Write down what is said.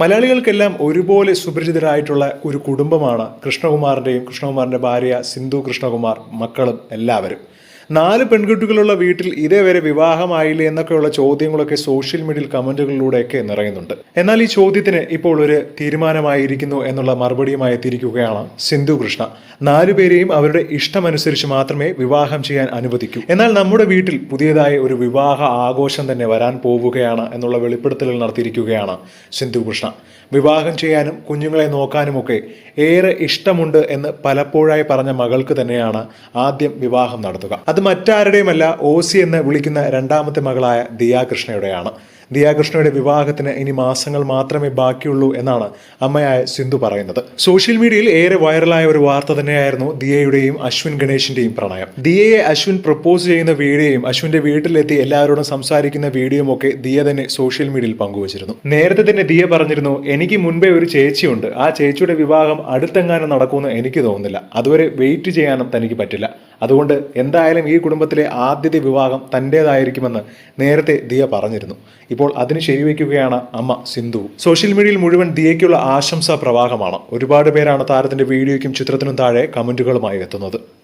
മലയാളികൾക്കെല്ലാം ഒരുപോലെ സുപരിചിതരായിട്ടുള്ള ഒരു കുടുംബമാണ് കൃഷ്ണകുമാറിന്റെയും കൃഷ്ണകുമാറിന്റെ ഭാര്യ സിന്ധു കൃഷ്ണകുമാർ മക്കളും എല്ലാവരും. നാല് പെൺകുട്ടികളുള്ള വീട്ടിൽ ഇതേവരെ വിവാഹമായില്ലേ എന്നൊക്കെയുള്ള ചോദ്യങ്ങളൊക്കെ സോഷ്യൽ മീഡിയയിൽ കമന്റുകളിലൂടെയൊക്കെ നിറയുന്നുണ്ട്. എന്നാൽ ഈ ചോദ്യത്തിന് ഇപ്പോൾ ഒരു തീരുമാനമായിരിക്കുന്നു എന്നുള്ള മറുപടിയുമായി എത്തിയിരിക്കുകയാണ് സിന്ധു കൃഷ്ണ. നാലുപേരെയും അവരുടെ ഇഷ്ടമനുസരിച്ച് മാത്രമേ വിവാഹം ചെയ്യാൻ അനുവദിക്കൂ. എന്നാൽ നമ്മുടെ വീട്ടിൽ പുതിയതായി ഒരു വിവാഹ ആഘോഷം തന്നെ വരാൻ പോവുകയാണ് എന്നുള്ള വെളിപ്പെടുത്തലുകൾ നടത്തിയിരിക്കുകയാണ് സിന്ധു കൃഷ്ണ. വിവാഹം ചെയ്യാനും കുഞ്ഞുങ്ങളെ നോക്കാനുമൊക്കെ ഏറെ ഇഷ്ടമുണ്ട് എന്ന് പലപ്പോഴായി പറഞ്ഞ മകൾക്ക് തന്നെയാണ് ആദ്യം വിവാഹം നടത്തുക. അത് മറ്റാരുടെയുമല്ല ഓസി എന്ന് വിളിക്കുന്ന രണ്ടാമത്തെ മകളായ ദിയാകൃഷ്ണയുടെയാണ്. ദിയാകൃഷ്ണയുടെ വിവാഹത്തിന് ഇനി മാസങ്ങൾ മാത്രമേ ബാക്കിയുള്ളൂ എന്നാണ് അമ്മയായ സിന്ധു പറയുന്നത്. സോഷ്യൽ മീഡിയയിൽ ഏറെ വൈറലായ ഒരു വാർത്ത തന്നെയായിരുന്നു ദിയയുടെയും അശ്വിൻ ഗണേഷിന്റെയും പ്രണയം. ദിയയെ അശ്വിൻ പ്രപ്പോസ് ചെയ്യുന്ന വീഡിയോയും അശ്വിന്റെ വീട്ടിലെത്തി എല്ലാവരോടും സംസാരിക്കുന്ന വീഡിയോയും ഒക്കെ ദിയ തന്നെ സോഷ്യൽ മീഡിയയിൽ പങ്കുവച്ചിരുന്നു. നേരത്തെ തന്നെ ദിയ പറഞ്ഞിരുന്നു എനിക്ക് മുൻപേ ഒരു ചേച്ചിയുണ്ട്. ആ ചേച്ചിയുടെ വിവാഹം അടുത്തെങ്ങാനും നടക്കുമെന്ന് എനിക്ക് തോന്നുന്നില്ല. അതുവരെ വെയിറ്റ് ചെയ്യാനും തനിക്ക് പറ്റില്ല. അതുകൊണ്ട് എന്തായാലും ഈ കുടുംബത്തിലെ ആദ്യത്തെ വിവാഹം തന്റേതായിരിക്കുമെന്ന് നേരത്തെ ദിയ പറഞ്ഞിരുന്നു. ഇപ്പോൾ അതിന് ശരിവയ്ക്കുകയാണ് അമ്മ സിന്ധു. സോഷ്യൽ മീഡിയയിൽ മുഴുവൻ ദിയയ്ക്കുള്ള ആശംസാ പ്രവാഹമാണ്. ഒരുപാട് പേരാണ് താരത്തിന്റെ വീഡിയോയ്ക്കും ചിത്രത്തിനും താഴെ കമന്റുകളുമായി എത്തുന്നത്.